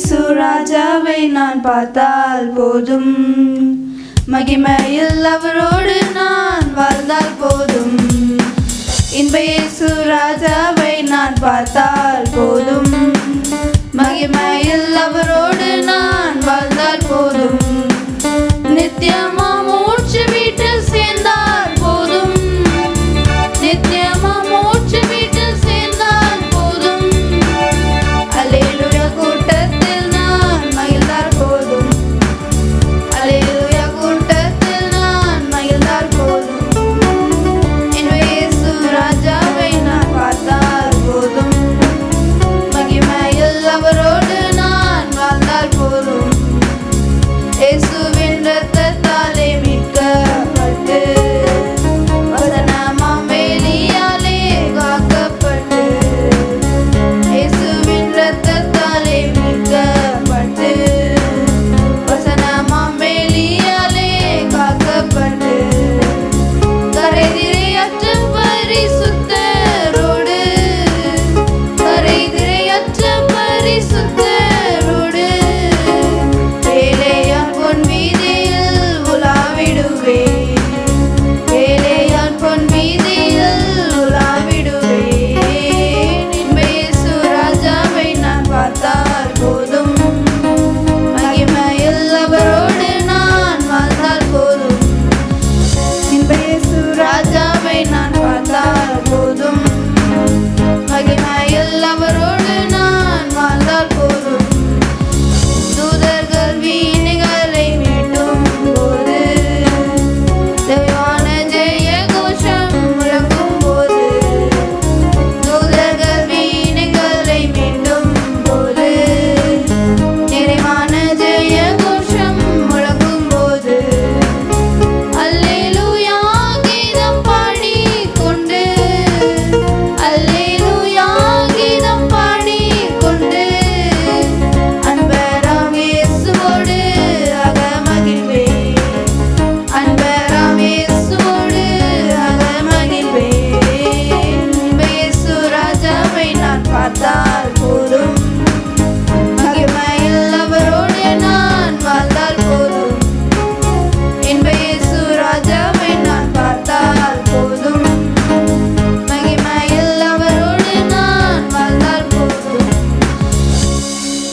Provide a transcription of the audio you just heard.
இயேசு ராஜாவை நான் பார்த்தால் போதும். மகிமையில் அவரோடு நான் வாழ்ந்தால் போதும். இன்ப இயேசு ராஜாவை நான் பார்த்தால் போதும். மகிமையில் அவரோடு நான் வாழ்ந்தால் போதும். நித்யம்